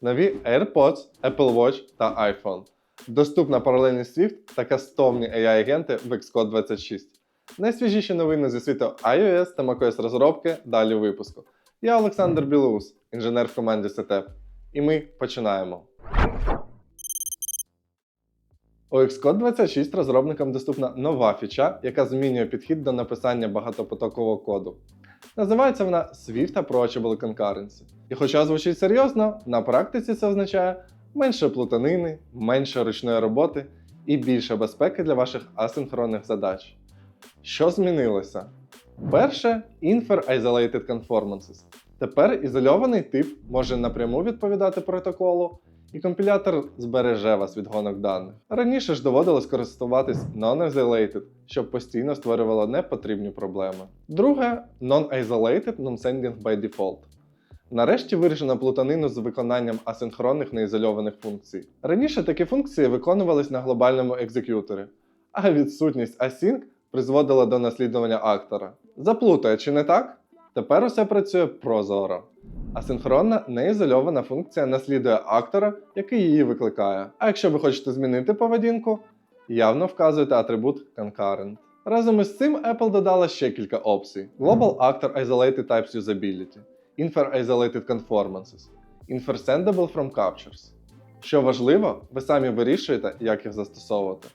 Нові AirPods, Apple Watch та iPhone. Доступна паралельний Swift та кастомні AI-агенти в Xcode 26. Найсвіжіші новини зі світу iOS та macOS розробки далі у випуску. Я Олександр Білоус, інженер в команді Setep. І ми починаємо. У Xcode 26 розробникам доступна нова фіча, яка змінює підхід до написання багатопотокового коду. Називається вона Swift Approachable Concurrency. І хоча звучить серйозно, на практиці це означає менше плутанини, менше ручної роботи і більше безпеки для ваших асинхронних задач. Що змінилося? Перше Infer Isolated Conformances. Тепер ізольований тип може напряму відповідати протоколу, і компілятор збереже вас від гонок даних. Раніше ж доводилось користуватись non-isolated, що постійно створювало непотрібні проблеми. Друге non-isolated non-sending by default. Нарешті вирішено плутанину з виконанням асинхронних неізольованих функцій. Раніше такі функції виконувались на глобальному екзек'юторі, а відсутність async призводила до наслідування актора. Заплутає, чи не так? Тепер усе працює прозоро. Асинхронна неізольована функція наслідує актора, який її викликає. А якщо ви хочете змінити поведінку, явно вказуєте атрибут concurrent. Разом із цим Apple додала ще кілька опцій: Global Actor Isolated Types Usability, Infer Isolated Conformances, Infer Sendable from Captures. Що важливо, ви самі вирішуєте, як їх застосовувати.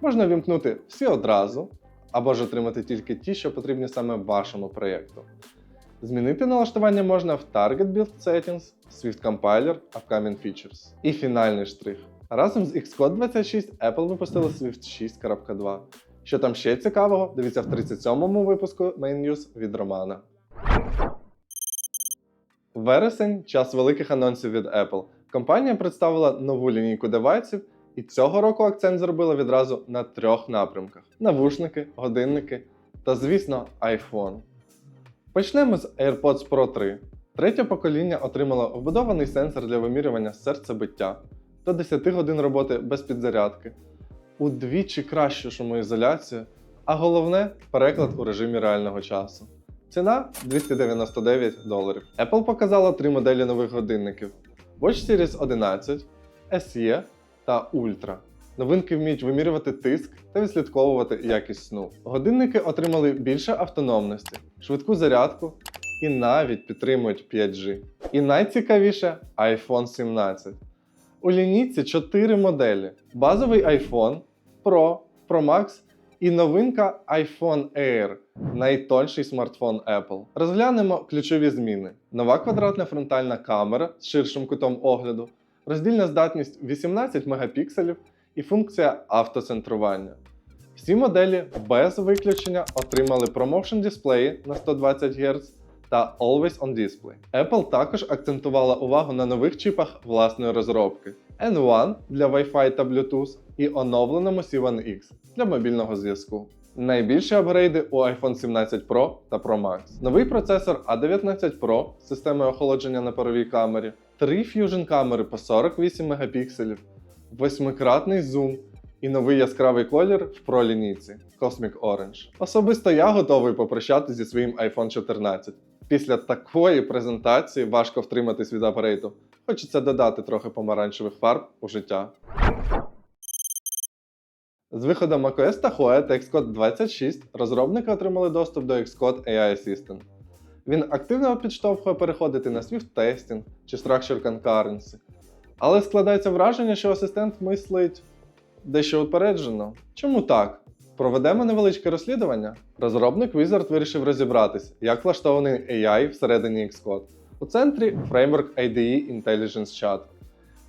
Можна вімкнути всі одразу, або ж отримати тільки ті, що потрібні саме вашому проєкту. Змінити налаштування можна в Target Build Settings, Swift Compiler, Upcoming Features. І фінальний штрих. Разом з Xcode 26 Apple випустили Swift 6.2. Що там ще цікавого, дивіться в 37-му випуску Main News від Романа. Вересень час великих анонсів від Apple. Компанія представила нову лінійку девайсів, і цього року акцент зробила відразу на трьох напрямках: навушники, годинники та, звісно, iPhone. Почнемо з AirPods Pro 3. Третє покоління отримало вбудований сенсор для вимірювання серцебиття до 10 годин роботи без підзарядки, удвічі кращу шумоізоляцію, а головне переклад у режимі реального часу. Ціна 299 доларів. Apple показала три моделі нових годинників: Watch Series 11, SE та Ultra. Новинки вміють вимірювати тиск та відслідковувати якість сну. Годинники отримали більше автономності, швидку зарядку і навіть підтримують 5G. І найцікавіше iPhone 17. У лінійці 4 моделі: базовий iPhone, Pro, Pro Max і новинка iPhone Air найтонший смартфон Apple. Розглянемо ключові зміни: нова квадратна фронтальна камера з ширшим кутом огляду, роздільна здатність 18 мегапікселів і функція автоцентрування. Всі моделі без виключення отримали ProMotion дисплеї на 120 Гц та Always on Display. Apple також акцентувала увагу на нових чіпах власної розробки N1 для Wi-Fi та Bluetooth і оновленому C1X для мобільного зв'язку. Найбільші апгрейди у iPhone 17 Pro та Pro Max. Новий процесор A19 Pro з системою охолодження на паровій камері, три Fusion камери по 48 мегапікселів, восьмикратний зум і новий яскравий колір в Pro Cosmic Orange. Особисто я готовий попрощатися зі своїм iPhone 14. Після такої презентації важко втриматись від апарейту. Хочеться додати трохи помаранчевих фарб у життя. З виходом macOS Tahoe та Xcode 26 розробники отримали доступ до Xcode AI Assistant. Він активно підштовхує переходити на Swift Testing чи Structure Concurrency. Але складається враження, що асистент мислить дещо упереджено. Чому так? Проведемо невеличке розслідування. Розробник Wizard вирішив розібратись, як влаштований AI всередині Xcode. У центрі фреймворк IDE Intelligence Chat.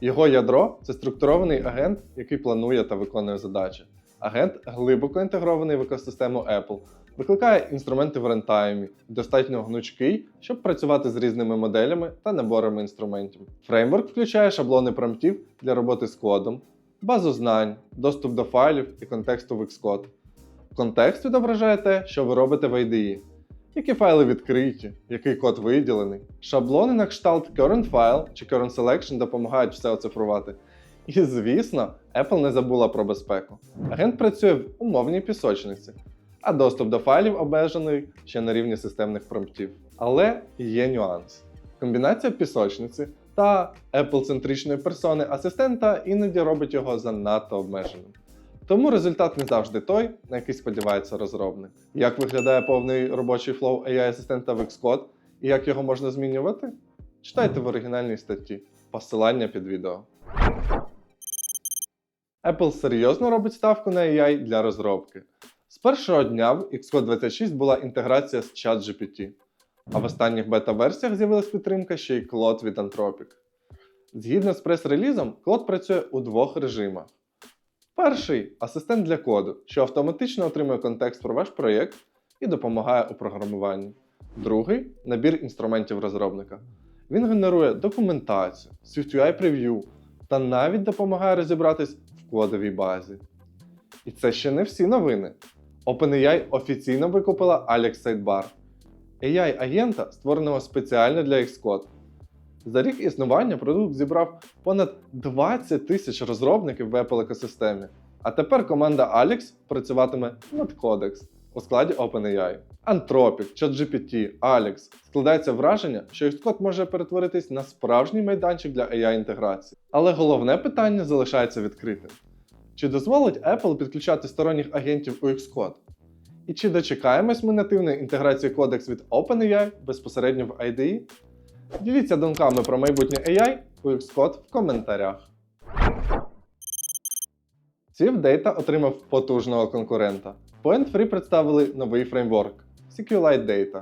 Його ядро це структурований агент, який планує та виконує задачі. Агент глибоко інтегрований в екосистему Apple, викликає інструменти в рентаймі, достатньо гнучкий, щоб працювати з різними моделями та наборами інструментів. Фреймворк включає шаблони промптів для роботи з кодом, базу знань, доступ до файлів і контексту в Xcode. Контекст відображає те, що ви робите в IDE. Які файли відкриті, який код виділений. Шаблони на кшталт Current File чи Current Selection допомагають все оцифрувати. І звісно, Apple не забула про безпеку. Агент працює в умовній пісочниці, а доступ до файлів обмежений ще на рівні системних промптів. Але є нюанс. Комбінація пісочниці та Apple-центричної персони асистента іноді робить його занадто обмеженим. Тому результат не завжди той, на який сподівається розробник. Як виглядає повний робочий флоу AI-асистента в Xcode і як його можна змінювати? Читайте в оригінальній статті. Посилання під відео. Apple серйозно робить ставку на AI для розробки. З першого дня в Xcode 26 була інтеграція з ChatGPT, а в останніх бета-версіях з'явилась підтримка ще й Claude від Anthropic. Згідно з прес-релізом, Claude працює у двох режимах. Перший асистент для коду, що автоматично отримує контекст про ваш проєкт і допомагає у програмуванні. Другий набір інструментів розробника. Він генерує документацію, SwiftUI прев'ю та навіть допомагає розібратись кодовій базі. І це ще не всі новини. OpenAI офіційно викупила Alex Sidebar – AI-агента, створеного спеціально для Xcode. За рік існування продукт зібрав понад 20 тисяч розробників в Apple екосистемі. А тепер команда Alex працюватиме над Codex у складі OpenAI. Anthropic, ChatGPT, Alex складається враження, що Xcode може перетворитись на справжній майданчик для AI-інтеграції. Але головне питання залишається відкритим: чи дозволить Apple підключати сторонніх агентів у Xcode? І чи дочекаємось ми нативної інтеграції Codex від OpenAI безпосередньо в IDE? Діліться думками про майбутнє AI у Xcode в коментарях. Data отримав потужного конкурента. Point Free представили новий фреймворк SQLite Data,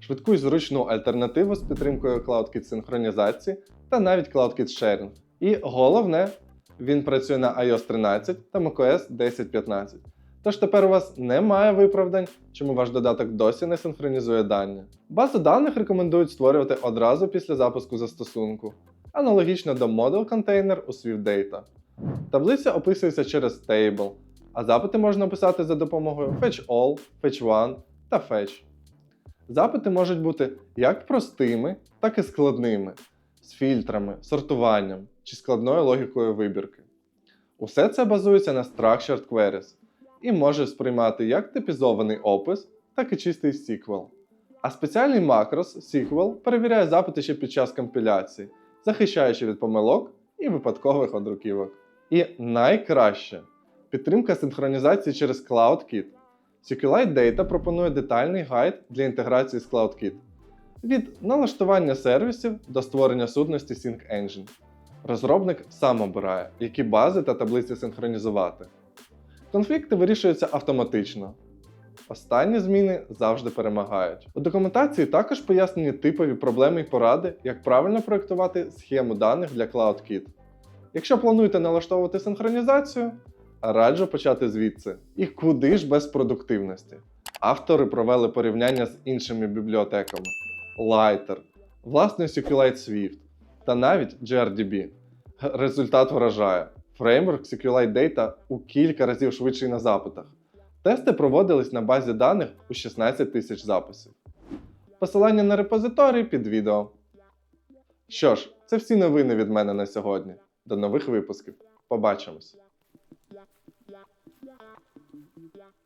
швидку і зручну альтернативу з підтримкою CloudKit синхронізації та навіть CloudKit Sharing. І головне, він працює на iOS 13 та macOS 10.15. Тож тепер у вас немає виправдань, чому ваш додаток досі не синхронізує дані. Базу даних рекомендують створювати одразу після запуску застосунку, аналогічно до Model Container у Swift Data. Таблиця описується через Table, а запити можна писати за допомогою Fetch All, Fetch One та Fetch. Запити можуть бути як простими, так і складними, з фільтрами, сортуванням чи складною логікою вибірки. Усе це базується на Structured Queries і може сприймати як типізований опис, так і чистий SQL. А спеціальний макрос SQL перевіряє запити ще під час компіляції, захищаючи від помилок і випадкових одруківок. І найкраще підтримка синхронізації через CloudKit. SQLite Data пропонує детальний гайд для інтеграції з CloudKit. Від налаштування сервісів до створення сутності Sync Engine. Розробник сам обирає, які бази та таблиці синхронізувати. Конфлікти вирішуються автоматично. Останні зміни завжди перемагають. У документації також пояснені типові проблеми і поради, як правильно проєктувати схему даних для CloudKit. Якщо плануєте налаштовувати синхронізацію, раджу почати звідси. І куди ж без продуктивності? Автори провели порівняння з іншими бібліотеками: Lighter, власний SQLite Swift та навіть GRDB. Результат вражає. Фреймворк SQLite Data у кілька разів швидший на запитах. Тести проводились на базі даних у 16 тисяч записів. Посилання на репозиторій під відео. Що ж, це всі новини від мене на сьогодні. До нових випусків. Побачимось! Yeah.